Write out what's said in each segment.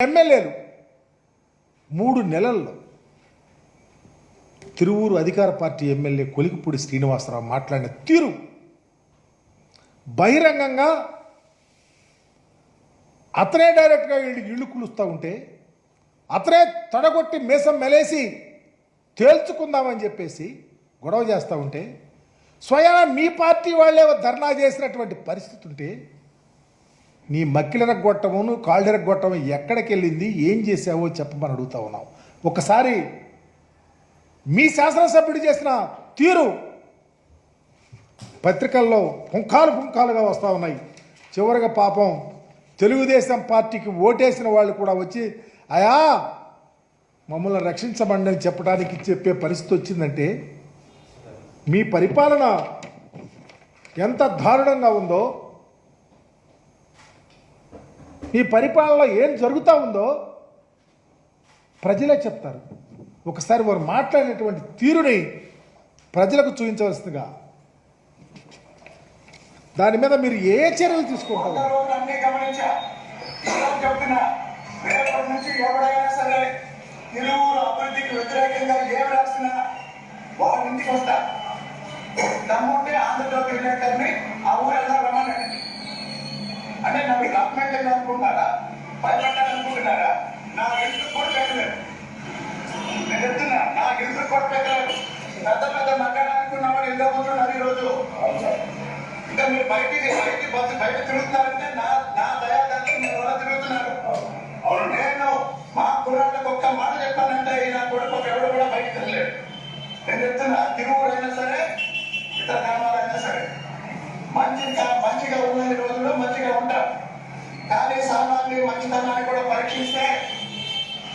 ఎమ్మెల్యేలు మూడు నెలల్లో తిరువూరు అధికార పార్టీ ఎమ్మెల్యే కొలికిపూడి శ్రీనివాసరావు మాట్లాడిన తీరు బహిరంగంగా అతనే డైరెక్ట్గా వీళ్ళు ఇళ్ళు కులుస్తూ ఉంటే అతనే తడగొట్టి మీసం మెలేసి తేల్చుకుందామని చెప్పేసి గొడవ చేస్తూ ఉంటే స్వయాన మీ పార్టీ వాళ్ళే ధర్నా చేసినటువంటి పరిస్థితి ఉంటే నీ మక్కిలెరగొట్టమును కాళ్ళెరగొట్టము ఎక్కడికి వెళ్ళింది ఏం చేసావో చెప్పమని అడుగుతా ఉన్నాం ఒకసారి మీ శాసనసభ్యుడు చేసిన తీరు పత్రికల్లో పుంఖాలు పుంఖాలుగా వస్తూ ఉన్నాయి. చివరిగా పాపం తెలుగుదేశం పార్టీకి ఓటేసిన వాళ్ళు కూడా వచ్చి అయా మమ్మల్ని రక్షించమండి అని చెప్పడానికి చెప్పే పరిస్థితి వచ్చిందంటే మీ పరిపాలన ఎంత దారుణంగా ఉందో ఈ పరిపాలనలో ఏం జరుగుతూ ఉందో ప్రజలే చెప్తారు. ఒకసారి వారు మాట్లాడినటువంటి తీరుని ప్రజలకు చూపించవలసిందిగా. దాని మీద మీరు ఏ చర్యలు తీసుకుంటారు? రేపటి నుంచి సరే అభివృద్ధికి వ్యతిరేకంగా రాసినా వాళ్ళ ఇంటికి వస్తా. దమ్ముంటే ఆంధ్రప్రదేశ్ విలేకరిని ఆ ఊరు ఎలా రమ్మనండి అంటే నాకు గవర్నమెంట్ అనుకుంటారా? భయపడ్డారనుకుంటున్నారా నా ఎందుకు కూడా పెట్టలేదు నేను చెప్తున్నా నా ఎందుకు కూడా పెట్టలేదు పెద్ద పెద్ద మగ్గాలనుకున్నవాడు ఎందుకు కూర్చున్నారు ఈరోజు. ఇంకా మీరు బయటికి బయటికి బస్సు బయట తిరుగుతున్నారంటే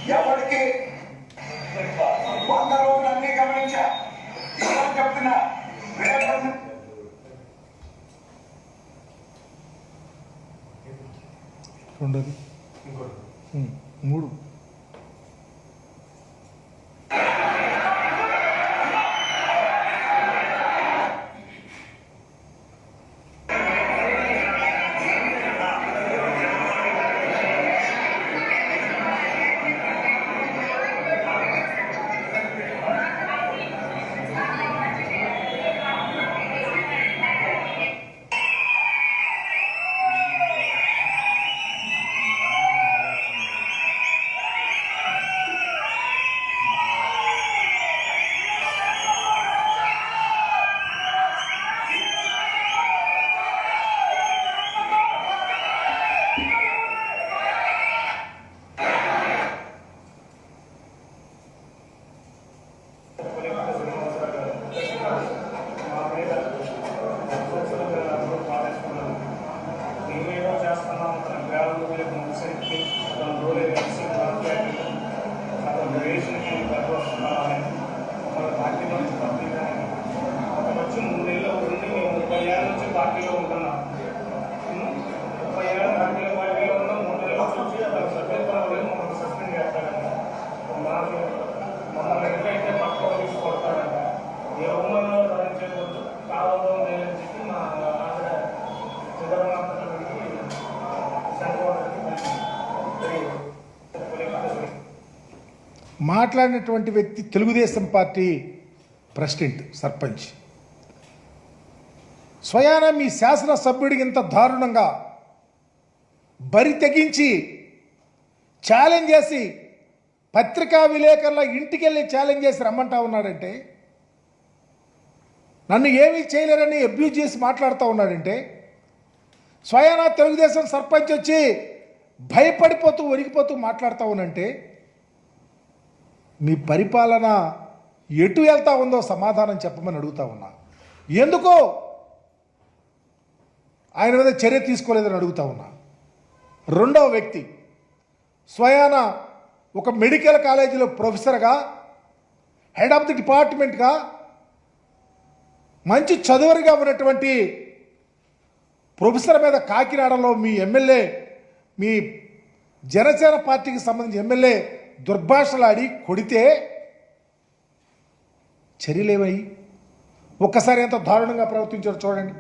ఎవరికి? వంద రోజులు అన్ని గమనించా. ఇలా చెప్తున్నా రేపటి రెండోది? మూడు. మాట్లాడినటువంటి వ్యక్తి తెలుగుదేశం పార్టీ ప్రెసిడెంట్ సర్పంచ్. స్వయాన మీ శాసనసభ్యుడికి ఇంత దారుణంగా బరి తెగించి ఛాలెంజ్ చేసి పత్రికా విలేకరుల ఇంటికి వెళ్ళి ఛాలెంజ్ చేసి రమ్మంటా ఉన్నాడంటే నన్ను ఏమీ చేయలేరని అబ్యూజ్ చేసి మాట్లాడుతూ ఉన్నాడంటే స్వయానా తెలుగుదేశం సర్పంచ్ వచ్చి భయపడిపోతూ ఒరిగిపోతూ మాట్లాడుతూ ఉనంటే మీ పరిపాలన ఎటు వెళ్తా ఉందో సమాధానం చెప్పమని అడుగుతా ఉన్నా. ఎందుకో ఆయన మీద చర్య తీసుకోలేదని అడుగుతా ఉన్నా. రెండవ వ్యక్తి స్వయాన ఒక మెడికల్ కాలేజీలో ప్రొఫెసర్గా హెడ్ ఆఫ్ ది డిపార్ట్మెంట్గా మంచి చదువరిగా ఉన్నటువంటి ప్రొఫెసర్ మీద కాకినాడలో మీ ఎమ్మెల్యే మీ జనసేన పార్టీకి సంబంధించిన ఎమ్మెల్యే దుర్భాషలాడి కొడితే చర్యలేమయ్యి? ఒక్కసారి ఎంత దారుణంగా ప్రవర్తించారు చూడండి.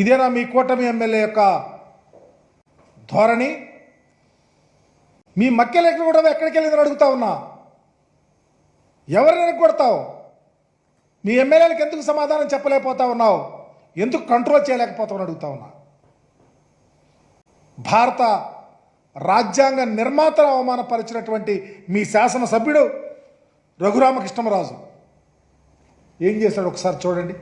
ఇదేనా మీ కూటమి ఎమ్మెల్యే యొక్క ధోరణి? మీ మక్కెలు ఎక్కడ కూడా ఎక్కడికి వెళ్ళిందని అడుగుతా ఉన్నా? ఎవరిని కొడతావు మీ ఎమ్మెల్యేలకు ఎందుకు సమాధానం చెప్పలేకపోతా ఉన్నావు? ఎందుకు కంట్రోల్ చేయలేకపోతావు అని అడుగుతా ఉన్నా? భారత రాజ్యాంగ నిర్మాతను అవమానపరిచినటువంటి మీ శాసనసభ్యుడు రఘురామకృష్ణరాజు ఏం చేశాడు ఒకసారి చూడండి.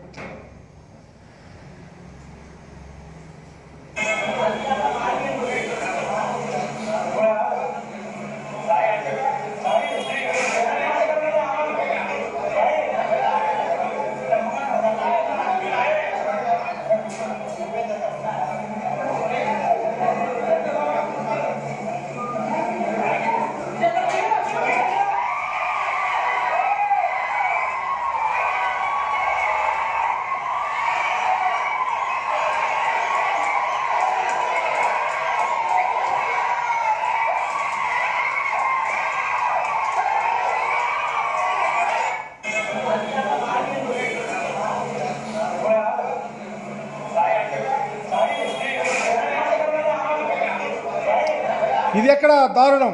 ఇది ఎక్కడ దారుణం?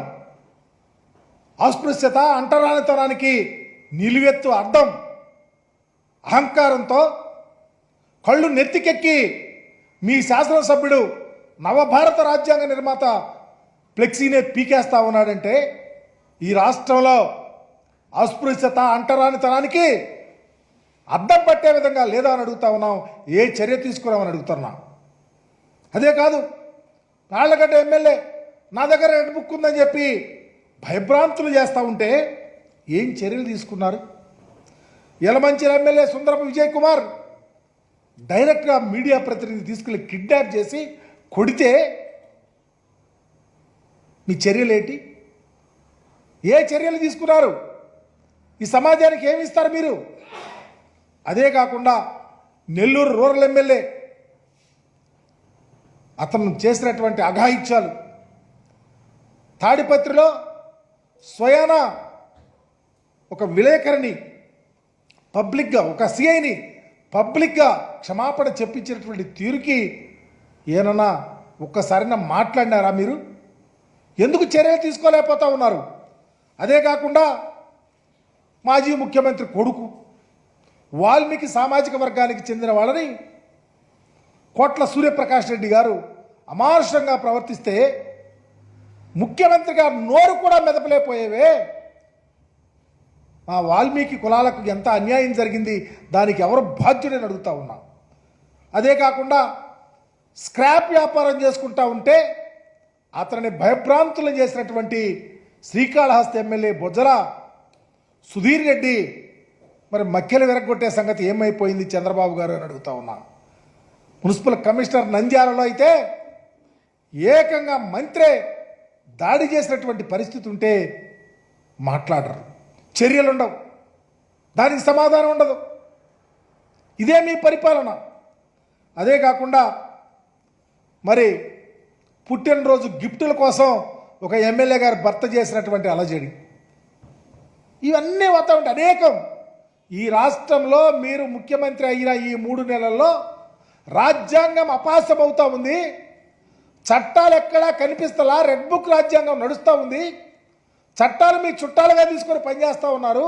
అస్పృశ్యత అంటరానితనానికి నిలువెత్తు అర్థం. అహంకారంతో కళ్ళు నెత్తికెక్కి మీ శాసనసభ్యుడు నవభారత రాజ్యాంగ నిర్మాత ఫ్లెక్సీనే పీకేస్తా ఉన్నాడంటే ఈ రాష్ట్రంలో అస్పృశ్యత అంటరానితనానికి అద్దం పట్టే విధంగా లేదా అని అడుగుతా ఉన్నాం. ఏ చర్య తీసుకురామని అడుగుతున్నాం? అదే కాదు నాళ్ళగడ్డ ఎమ్మెల్యే నా దగ్గర రెడ్ బుక్ ఉందని చెప్పి భయభ్రాంతులు చేస్తూ ఉంటే ఏం చర్యలు తీసుకున్నారు? ఎలమంచిల ఎమ్మెల్యే సుందరపు విజయ్ కుమార్ డైరెక్ట్గా మీడియా ప్రతినిధి తీసుకెళ్ళి కిడ్నాప్ చేసి కొడితే మీ చర్యలు ఏంటి? ఏ చర్యలు తీసుకున్నారు? ఈ సమాజానికి ఏమి ఇస్తారు మీరు? అదే కాకుండా నెల్లూరు రూరల్ ఎమ్మెల్యే అతను చేసినటువంటి అఘాయిత్యాలు తాడిపత్రిలో స్వయాన ఒక విలేకరిని పబ్లిక్గా ఒక సిఐని పబ్లిక్గా క్షమాపణ చెప్పించినటువంటి తీరుకి ఏనన్నా ఒక్కసారినా మాట్లాడినారా మీరు? ఎందుకు చర్యలు తీసుకోలేకపోతా ఉన్నారు? అదే కాకుండా మాజీ ముఖ్యమంత్రి కొడుకు వాల్మీకి సామాజిక వర్గానికి చెందిన వాళ్ళని కోట్ల సూర్యప్రకాష్ రెడ్డి గారు అమానుషంగా ప్రవర్తిస్తే ముఖ్యమంత్రిగా నోరు కూడా మెదపలేకపోయేవే. మా వాల్మీకి కులాలకు ఎంత అన్యాయం జరిగింది దానికి ఎవరు బాధ్యుడని అడుగుతా ఉన్నా. అదే కాకుండా స్క్రాప్ వ్యాపారం చేసుకుంటా ఉంటే అతనిని భయభ్రాంతులు చేసినటువంటి శ్రీకాళహస్తి ఎమ్మెల్యే బొజ్జల సుధీర్ రెడ్డి మరి మక్కెలు విరగొట్టే సంగతి ఏమైపోయింది చంద్రబాబు గారు అని అడుగుతా ఉన్నా. మున్సిపల్ కమిషనర్ నంద్యాలలో అయితే ఏకంగా మంత్రే దాడి చేసినటువంటి పరిస్థితి ఉంటే మాట్లాడరు. చర్యలు ఉండవు దానికి సమాధానం ఉండదు. ఇదే మీ పరిపాలన. అదే కాకుండా మరి పుట్టినరోజు గిఫ్టుల కోసం ఒక ఎమ్మెల్యే గారు భర్త చేసినటువంటి అలజడి. ఇవన్నీ వాతావరణం అనేకం. ఈ రాష్ట్రంలో మీరు ముఖ్యమంత్రి అయిన ఈ మూడు నెలల్లో రాజ్యాంగం అపాసమవుతా ఉంది. చట్టాలు ఎక్కడా కనిపిస్తలా? రెడ్ బుక్ రాజ్యాంగం నడుస్తూ ఉంది. చట్టాలు మీ చుట్టాలుగా తీసుకొని పనిచేస్తూ ఉన్నారు.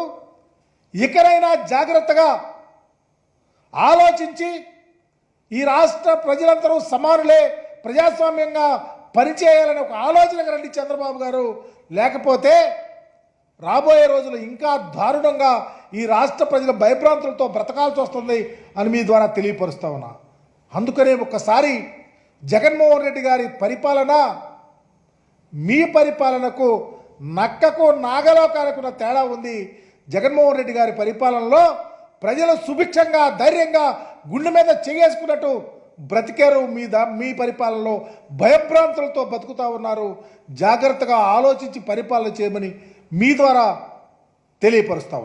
ఇకనైనా జాగ్రత్తగా ఆలోచించి ఈ రాష్ట్ర ప్రజలందరూ సమానులే ప్రజాస్వామ్యంగా పనిచేయాలనే ఒక ఆలోచనకు రండి చంద్రబాబు గారు. లేకపోతే రాబోయే రోజులు ఇంకా దారుణంగా ఈ రాష్ట్ర ప్రజల భయభ్రాంతులతో బ్రతకాల్సి వస్తుంది అని మీ ద్వారా తెలియపరుస్తా ఉన్నా. అందుకనే ఒక్కసారి జగన్మోహన్ రెడ్డి గారి పరిపాలన మీ పరిపాలనకు నక్కకు నాగలోకాలకున్న తేడా ఉంది. జగన్మోహన్ రెడ్డి గారి పరిపాలనలో ప్రజలు సుభిక్షంగా ధైర్యంగా గుండె మీద చేయేసుకున్నట్టు బ్రతికారు. మీ దా మీ పరిపాలనలో భయభ్రాంతులతో బతుకుతూ ఉన్నారు. జాగ్రత్తగా ఆలోచించి పరిపాలన చేయమని మీ ద్వారా తెలియపరుస్తా